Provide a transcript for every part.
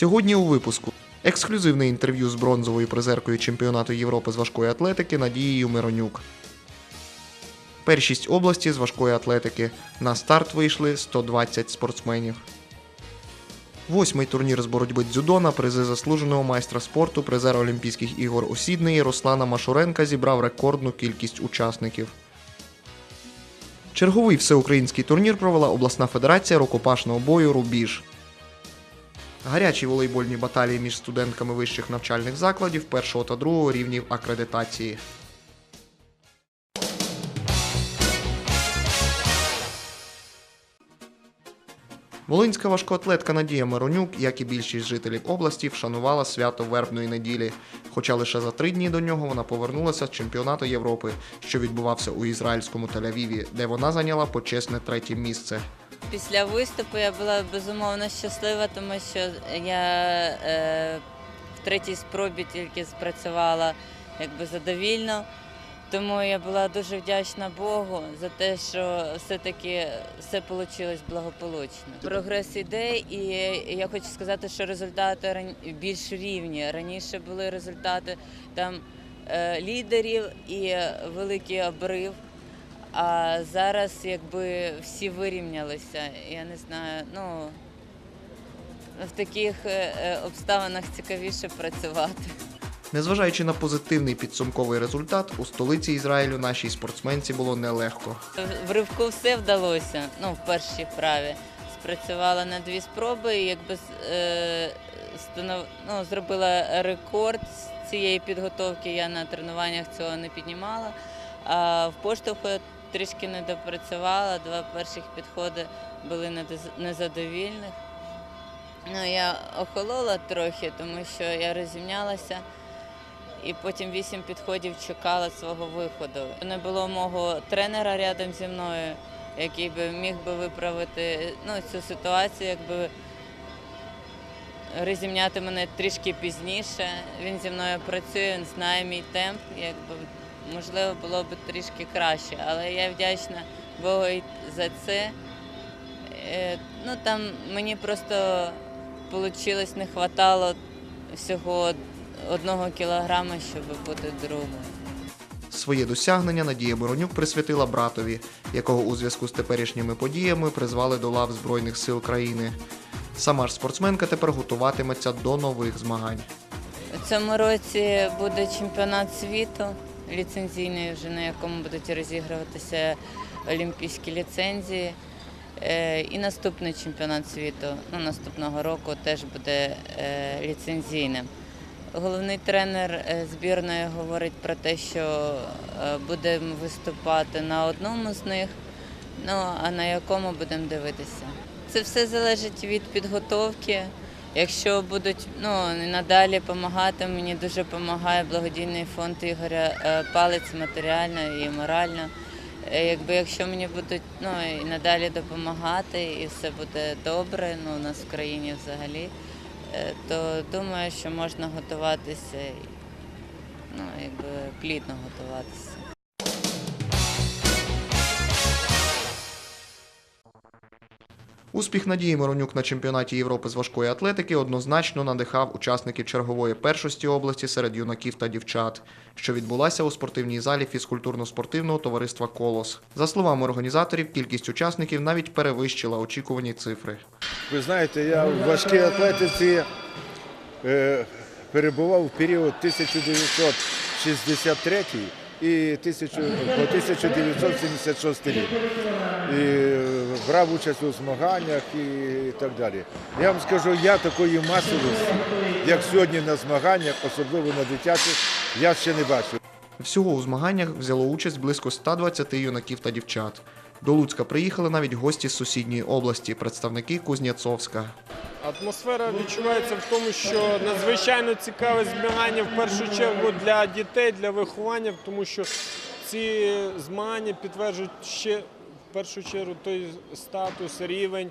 Сьогодні у випуску ексклюзивне інтерв'ю з бронзовою призеркою чемпіонату Європи з важкої атлетики Надією Миронюк. Першість області з важкої атлетики. На старт вийшли 120 спортсменів. Восьмий турнір з боротьби дзюдо на призи заслуженого майстра спорту, призера Олімпійських ігор у Сіднеї Руслана Машуренка зібрав рекордну кількість учасників. Черговий всеукраїнський турнір провела обласна федерація рукопашного бою Рубіж. Гарячі волейбольні баталії між студентками вищих навчальних закладів першого та другого рівнів акредитації. Волинська важкоатлетка Надія Миронюк, як і більшість жителів області, вшанувала свято вербної неділі. Хоча лише за три дні до нього вона повернулася з чемпіонату Європи, що відбувався у ізраїльському Тель-Авіві, де вона зайняла почесне третє місце. Після виступу я була безумовно щаслива, тому що я е, в третій спробі тільки спрацювала якби задовільно. Тому я була дуже вдячна Богу за те, що все-таки все вийшло благополучно. Прогрес іде, і я хочу сказати, що результати більш рівні. Раніше були результати там е, лідерів і великий обрив. А зараз якби всі вирівнялися. Я не знаю, ну в таких е, е, обставинах цікавіше працювати. Незважаючи на позитивний підсумковий результат, у столиці Ізраїлю нашій спортсменці було нелегко. В ривку все вдалося. Ну, в першій вправі. Спрацювала на дві спроби, і якби е, станов... ну, зробила рекорд з цієї підготовки. Я на тренуваннях цього не піднімала. А в поштовху трішки не допрацювала. Два перших підходи були незадовільних. Ну, я охолола трохи, тому що я розімнялася. І потім вісім підходів чекала свого виходу. Не було мого тренера рядом зі мною, який би міг би виправити ну, цю ситуацію, якби розімняти мене трішки пізніше. Він зі мною працює, він знає мій темп. Якби можливо було б трішки краще, але я вдячна Богу і за це. Е, Ну там мені просто вийшло, не вистачало всього одного кілограма, щоб бути другою. Своє досягнення Надія Миронюк присвятила братові, якого у зв'язку з теперішніми подіями призвали до лав Збройних сил країни. Сама ж спортсменка тепер готуватиметься до нових змагань. У цьому році буде чемпіонат світу ліцензійний, вже на якому будуть розігруватися олімпійські ліцензії. Е, І наступний чемпіонат світу ну, наступного року теж буде е, ліцензійним. Головний тренер е, збірної говорить про те, що будемо виступати на одному з них, ну а на якому будемо дивитися. Це все залежить від підготовки. Якщо будуть ну, надалі допомагати, мені дуже допомагає благодійний фонд Ігоря е, Палець матеріально і морально. Е, Якби якщо мені будуть ну, і надалі допомагати, і все буде добре, ну, у нас в країні взагалі, е, то думаю, що можна готуватися, ну, якби плідно готуватися. Успіх Надії Миронюк на чемпіонаті Європи з важкої атлетики однозначно надихав учасників чергової першості області серед юнаків та дівчат, що відбулася у спортивній залі фізкультурно-спортивного товариства Колос. За словами організаторів, кількість учасників навіть перевищила очікувані цифри. Ви знаєте, я в важкій атлетиці е, перебував в період 1963 і тисячу по 1976 рік. І е, брав участь у змаганнях і так далі. Я вам скажу, я такої масовості, як сьогодні на змаганнях, особливо на дитячих, я ще не бачив. Всього у змаганнях взяло участь близько 120 юнаків та дівчат. До Луцька приїхали навіть гості з сусідньої області, представники Кузнєцовська. Атмосфера відчувається в тому, що надзвичайно цікаве змагання в першу чергу для дітей, для виховання, тому що ці змагання підтверджують ще в першу чергу той статус, рівень,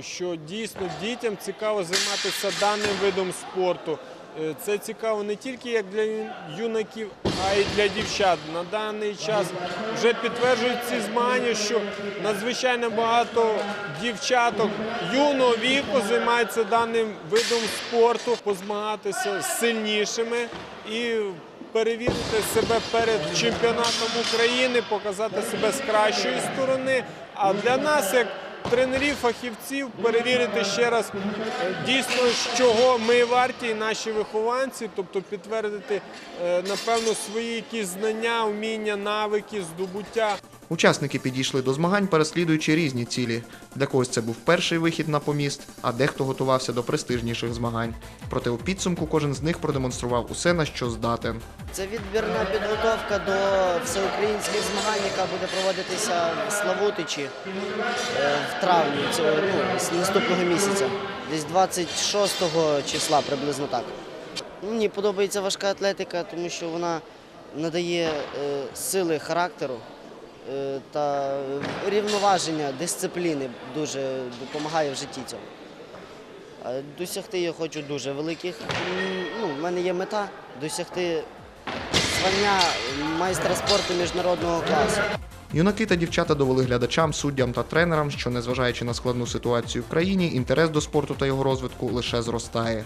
що дійсно дітям цікаво займатися даним видом спорту. Е, Це цікаво не тільки як для юнаків, а й для дівчат. На даний час вже підтверджують ці змагання, що надзвичайно багато дівчаток юного віку займаються даним видом спорту, позмагатися з сильнішими і перевірити себе перед чемпіонатом України, показати себе з кращої сторони. А для нас, як тренерів, фахівців, перевірити ще раз е, дійсно, чого ми варті, наші вихованці, тобто підтвердити, е, напевно, свої якісь знання, вміння, навики, здобуття. Учасники підійшли до змагань, переслідуючи різні цілі. Для когось це був перший вихід на поміст, а дехто готувався до престижніших змагань. Проте у підсумку кожен з них продемонстрував усе, на що здатен. Це відбірна підготовка до всеукраїнських змагань, яка буде проводитися в Славутичі е, в травні цього ну, наступного місяця, десь 26 числа, приблизно так. Мені подобається важка атлетика, тому що вона надає е, сили характеру та рівноваження, дисципліни дуже допомагає в житті цьому. Досягти я хочу дуже великих. Ну, в мене є мета досягти звання майстра спорту міжнародного класу. Юнаки та дівчата довели глядачам, суддям та тренерам, що незважаючи на складну ситуацію в країні, інтерес до спорту та його розвитку лише зростає.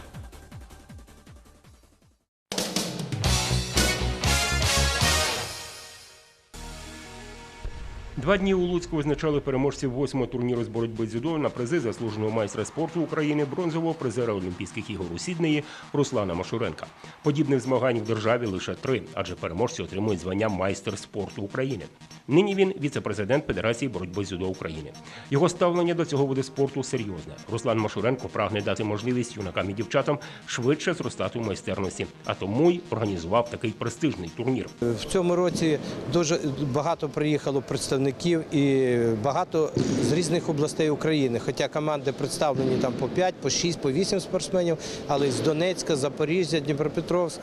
Два дні у Луцьку визначали переможців восьмого турніру з боротьби дзюдо на призи заслуженого майстра спорту України, бронзового призера Олімпійських ігор у Сіднеї Руслана Машуренка. Подібних змагань в державі лише три, адже переможці отримують звання майстер спорту України. Нині він віце-президент Федерації боротьби дзюдо України. Його ставлення до цього виду спорту серйозне. Руслан Машуренко прагне дати можливість юнакам і дівчатам швидше зростати в майстерності, а тому й організував такий престижний турнір. В цьому році дуже багато приїхало представників і багато з різних областей України. Хоча команди представлені там по 5, по 6, по 8 спортсменів, але з Донецька, Запоріжжя, Дніпропетровськ,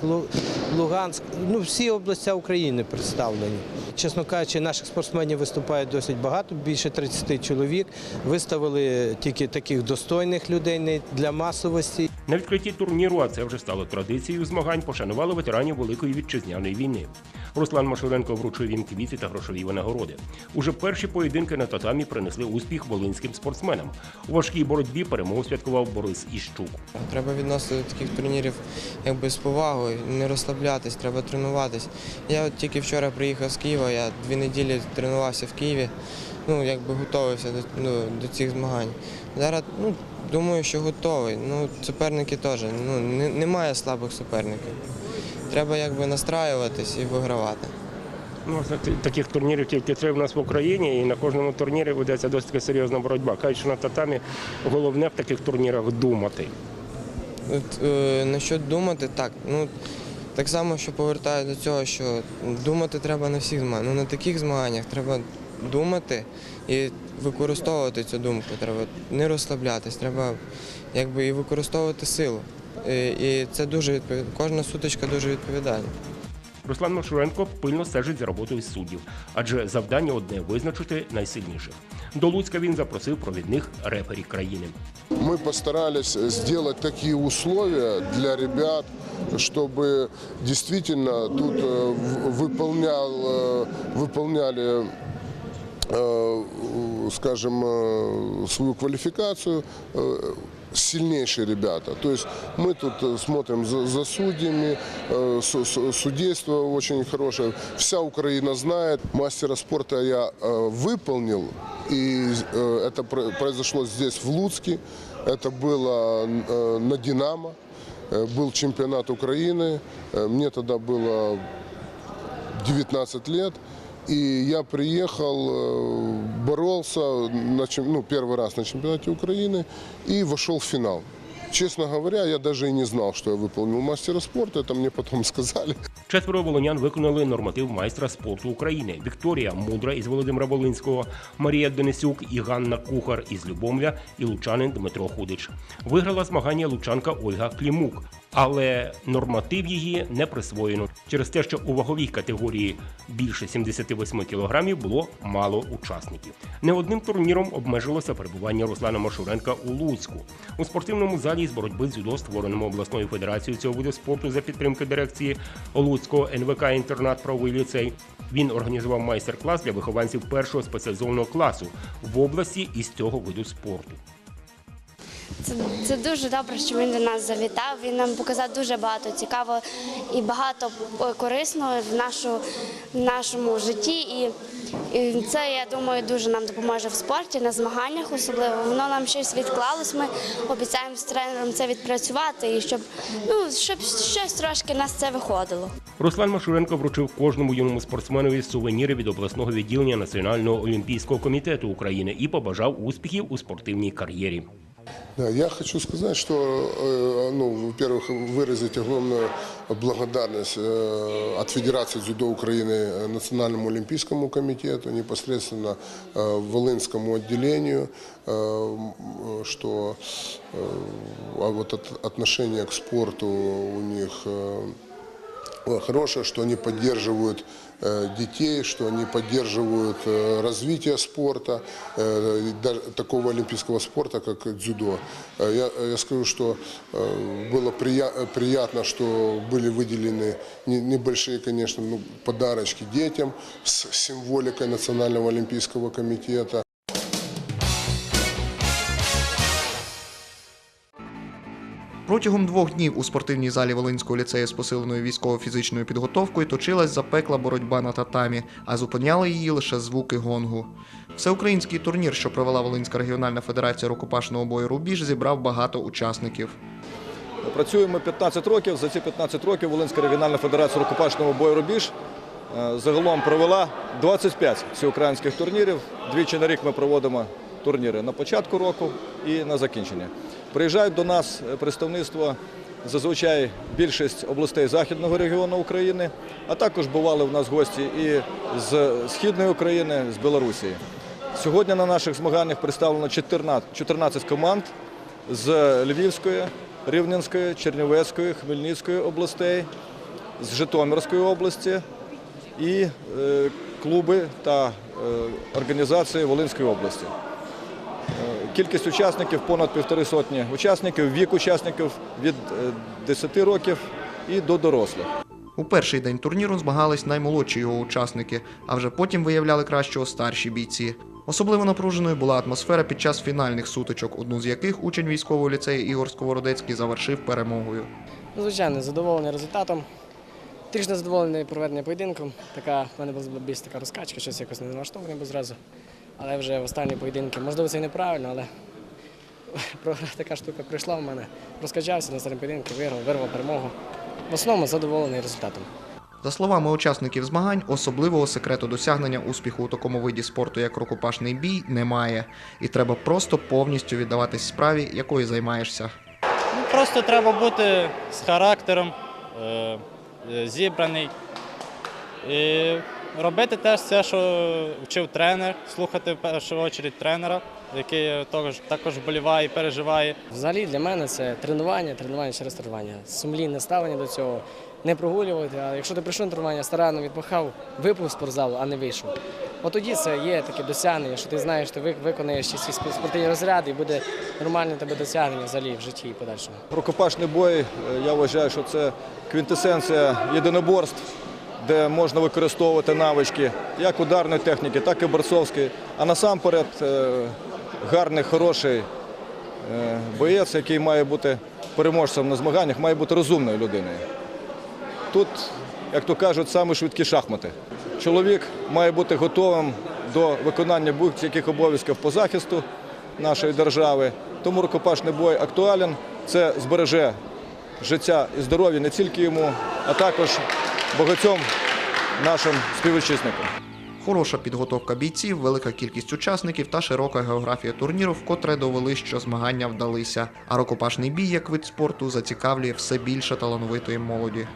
Луганськ, ну всі області України представлені. Чесно кажучи, наших спортсменів виступає досить багато, більше 30 чоловік. Виставили тільки таких достойних людей для масовості. На відкритті турніру, а це вже стало традицією змагань, пошанували ветеранів Великої вітчизняної війни. Руслан Машуренко вручив їм квіти та грошові винагороди. Уже перші поєдинки на татамі принесли успіх волинським спортсменам. У важкій боротьбі перемогу святкував Борис Іщук. Треба відносити до таких турнірів якби з повагою, не розслаблятись, треба тренуватись. Я от тільки вчора приїхав з Києва, я дві неділі тренувався в Києві, ну якби готувався до, ну, до цих змагань. Зараз ну, думаю, що готовий. Ну, суперники теж. Ну, не, немає слабих суперників. Треба якби настраюватись і вигравати. Ну, таких турнірів тільки три в нас в Україні, і на кожному турнірі ведеться досить серйозна боротьба. Кажуть, що на татамі головне в таких турнірах думати. От, е, насчет думати, так. Ну, так само, що повертаю до цього, що думати треба на всіх змаганнях. Ну, на таких змаганнях треба думати і використовувати цю думку. Треба не розслаблятись, треба якби і використовувати силу. І, і це дуже відповід... кожна сутичка дуже відповідальна. Руслан Машуренко пильно стежить за роботою суддів, адже завдання одне визначити найсильніших. До Луцька він запросив провідних реперів країни. Мы постарались сделать такие условия для ребят, чтобы действительно тут э, в- выполнял, э, выполняли э, скажем, э, свою квалификацию э, сильнейшие ребята. То есть мы тут э, смотрим за, за судьями, э, су- су- судейство очень хорошее. Вся Украина знает. Мастера спорта я э, выполнил, и э, это про- произошло здесь, в Луцке. Это было э, на «Динамо». Э, Был чемпионат Украины. Э, Мне тогда было 19 лет. И я приехал, э, боролся на, чем- ну, первый раз на чемпионате Украины и вошел в финал. Честно говоря, я даже и не знал, что я выполнил мастера спорта. Это мне потом сказали. Четверо волонян виконали норматив майстра спорту України: Вікторія Мудра із Володимира Волинського, Марія Денисюк і Ганна Кухар із Любомля і лучанин Дмитро Худич. Виграла змагання лучанка Ольга Клімук. але норматив її не присвоєно через те, що у ваговій категорії більше 78 кілограмів було мало учасників. Не одним турніром обмежилося перебування Руслана Машуренка у Луцьку. У спортивному залі з боротьби дзюдо, створеному обласною федерацією цього виду спорту за підтримки дирекції Луцького НВК Інтернат правовий ліцей. Він організував майстер-клас для вихованців першого спеціалізованого класу в області із цього виду спорту. Це, це дуже добре, що він до нас завітав. Він нам показав дуже багато цікавого і багато е, корисного в, нашу, в нашому житті. І, і це, я думаю, дуже нам допоможе в спорті, на змаганнях особливо. Воно нам щось відклалось. Ми обіцяємо з тренером це відпрацювати і щоб, ну, щоб щось трошки нас це виходило. Руслан Машуренко вручив кожному юному спортсменові сувеніри від обласного відділення Національного олімпійського комітету України і побажав успіхів у спортивній кар'єрі. Да, я хочу сказать, что, э, ну, во-первых, выразить огромную благодарность э, от Федерации дзюдо Украины э, Национальному олимпийскому комитету, непосредственно э, Волынскому отделению, э, м, э, что э, а вот от- отношение к спорту у них э, Э, хорошее, что они поддерживают э, детей, что они поддерживают э, развитие спорта, э, и даже такого олимпийского спорта, как дзюдо. Э, Я, я скажу, что э, было прия- э, приятно, что были выделены не- небольшие, конечно, ну, подарочки детям с символикой Национального олимпийского комитета. Протягом двох днів у спортивній залі Волинського ліцею з посиленою військово-фізичною підготовкою точилась запекла боротьба на татамі, а зупиняли її лише звуки гонгу. Всеукраїнський турнір, що провела Волинська регіональна федерація рукопашного бою Рубіж, зібрав багато учасників. Працюємо 15 років. За ці 15 років Волинська регіональна федерація рукопашного бою «Рубіж» е, загалом провела 25 всеукраїнських турнірів. Двічі на рік ми проводимо турніри на початку року і на закінчення. Приїжджають до нас е, представництво зазвичай більшість областей Західного регіону України, а також бували в нас гості і з Східної України, з Білорусі. Сьогодні на наших змаганнях представлено 14 14 команд з Львівської, Рівненської, Чернівецької, Хмельницької областей, з Житомирської області і е, клуби та е, організації Волинської області. Е, Кількість учасників понад півтори сотні учасників, вік учасників від е, 10 років і до дорослих. У перший день турніру змагались наймолодші його учасники, а вже потім виявляли кращого старші бійці. Особливо напруженою була атмосфера під час фінальних сутичок, одну з яких учень військового ліцею Ігор Сковородецький завершив перемогою. Звичайно, задоволений результатом. Трішки задоволений проведенням поєдинку. Така в мене була більш така розкачка, щось якось не налаштований був зразу. Але вже в останні поєдинки, можливо, це і неправильно, але така штука прийшла в мене. Розкачався на останньому поєдинку, виграв, вирвав перемогу. В основному задоволений результатом. За словами учасників змагань, особливого секрету досягнення успіху у такому виді спорту, як рукопашний бій, немає, і треба просто повністю віддаватись справі, якою займаєшся. Ну, просто треба бути з характером, е, е, зібраний. І робити теж все, що вчив тренер, слухати в першу чергу тренера, який також, також вболіває і переживає. Взагалі для мене це тренування, тренування через тренування. Сумлінне ставлення до цього, не прогулювати. А якщо ти прийшов на тренування, старанно відпахав, випив з спортзалу, а не вийшов. От тоді це є таке досягнення, що ти знаєш, ти виконаєш ці всі спортивні розряди і буде нормальне тебе досягнення взагалі в житті і подальшому. Рукопашний бой, е, я вважаю, що це квінтесенція єдиноборств, де можна використовувати навички як ударної техніки, так і борцовської. А насамперед е, гарний, хороший е, боєць, який має бути переможцем на змаганнях, має бути розумною людиною. Тут, як то кажуть, саме швидкі шахмати. Чоловік має бути готовим до виконання будь-яких обов'язків по захисту нашої держави. Тому рукопашний бой актуален. Це збереже життя і здоров'я не тільки йому, а також багатьом нашим співвітчизникам. Хороша підготовка бійців, велика кількість учасників та широка географія турніру вкотре довели, що змагання вдалися. А рукопашний бій як вид спорту зацікавлює все більше талановитої молоді.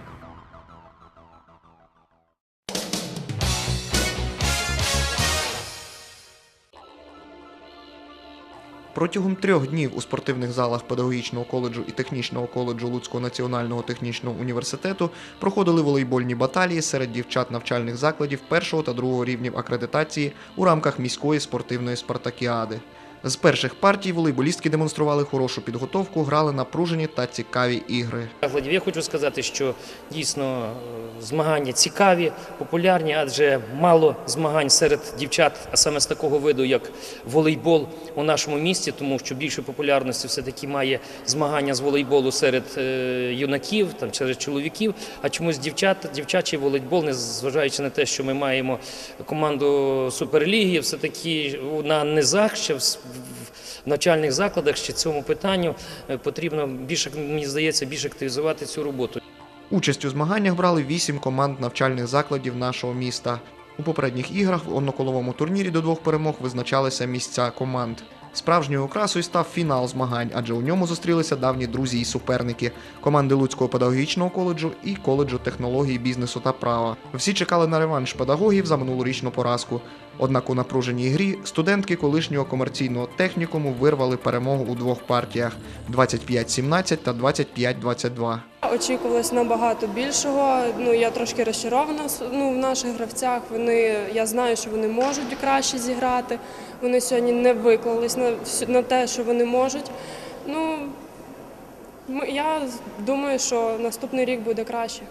Протягом трьох днів у спортивних залах педагогічного коледжу і технічного коледжу Луцького національного технічного університету проходили волейбольні баталії серед дівчат навчальних закладів першого та другого рівнів акредитації у рамках міської спортивної спартакіади. З перших партій волейболістки демонстрували хорошу підготовку, грали напружені та цікаві ігри. Владів, я хочу сказати, що дійсно е, змагання цікаві, популярні, адже мало змагань серед дівчат, а саме з такого виду, як волейбол у нашому місті, тому що більше популярності все-таки має змагання з волейболу серед е, юнаків, там серед чоловіків. А чомусь дівчат, дівчачий волейбол, незважаючи на те, що ми маємо команду суперліги, все таки на низах ще в навчальних закладах ще цьому питанню е, потрібно більше, мені здається, більше активізувати цю роботу. Участь у змаганнях брали вісім команд навчальних закладів нашого міста. У попередніх іграх в одноколовому турнірі до двох перемог визначалися місця команд. Справжньою окрасою став фінал змагань, адже у ньому зустрілися давні друзі і суперники команди Луцького педагогічного коледжу і коледжу технології бізнесу та права. Всі чекали на реванш педагогів за минулорічну поразку. Однак у напруженій грі студентки колишнього комерційного технікуму вирвали перемогу у двох партіях 25-17 та 25-22. Очікувалось набагато більшого. Ну я трошки розчарована ну, в наших гравцях. Вони я знаю, що вони можуть краще зіграти. Вони сьогодні не виклались на, на те, що вони можуть. Ну я думаю, що наступний рік буде краще.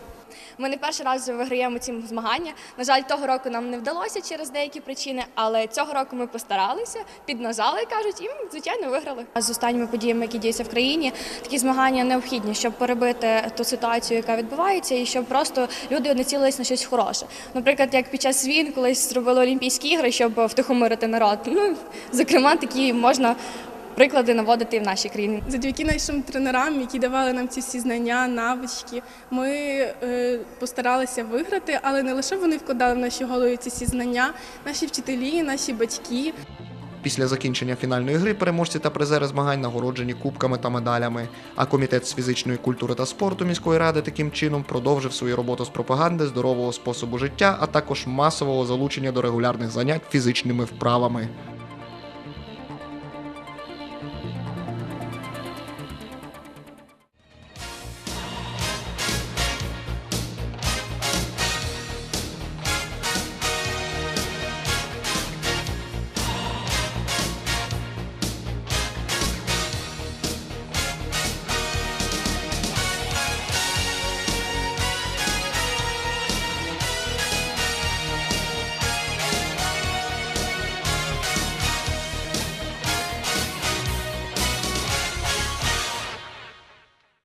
Ми не перший раз вже виграємо ці змагання. На жаль, того року нам не вдалося через деякі причини, але цього року ми постаралися, піднажали, кажуть, і звичайно виграли. З останніми подіями, які діються в країні, такі змагання необхідні, щоб перебити ту ситуацію, яка відбувається, і щоб просто люди націлились на щось хороше. Наприклад, як під час війн колись зробили Олімпійські ігри, щоб втихомирити народ. Ну зокрема, такі можна приклади наводити і в нашій країні. Завдяки нашим тренерам, які давали нам ці всі знання, навички, ми е, постаралися виграти, але не лише вони вкладали в наші голови ці всі знання, наші вчителі, наші батьки. Після закінчення фінальної гри переможці та призери змагань нагороджені кубками та медалями. А комітет з фізичної культури та спорту міської ради таким чином продовжив свою роботу з пропаганди здорового способу життя, а також масового залучення до регулярних занять фізичними вправами.